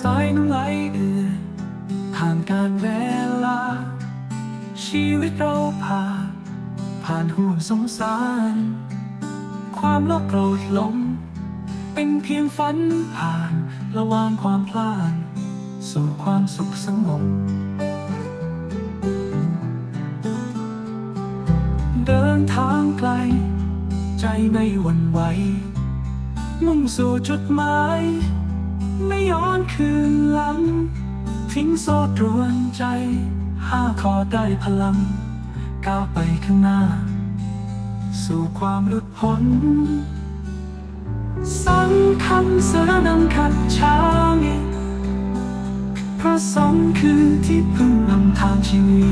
สายน้ำไหลเอือผ่างการเวลา ชีวิตเราผ่านผ่านหัวสงสาร ความโลภโกรธหลงเป็นเพียงฝันผ่านระหว่างความพลาด สู่ความสุขสงบเดินทางไกล ใจไม่หวั่นไหว มุ่งสู่จุดหมาย คืนหลัง ทิ้งโซ่ตรวนใจห้าคอได้พลัง ก้าวไปข้างหน้า สู่ความหลุดพ้นสังคำเสนำขัดช้างพระสงฆ์คือที่พึ่งนำทางชีวิต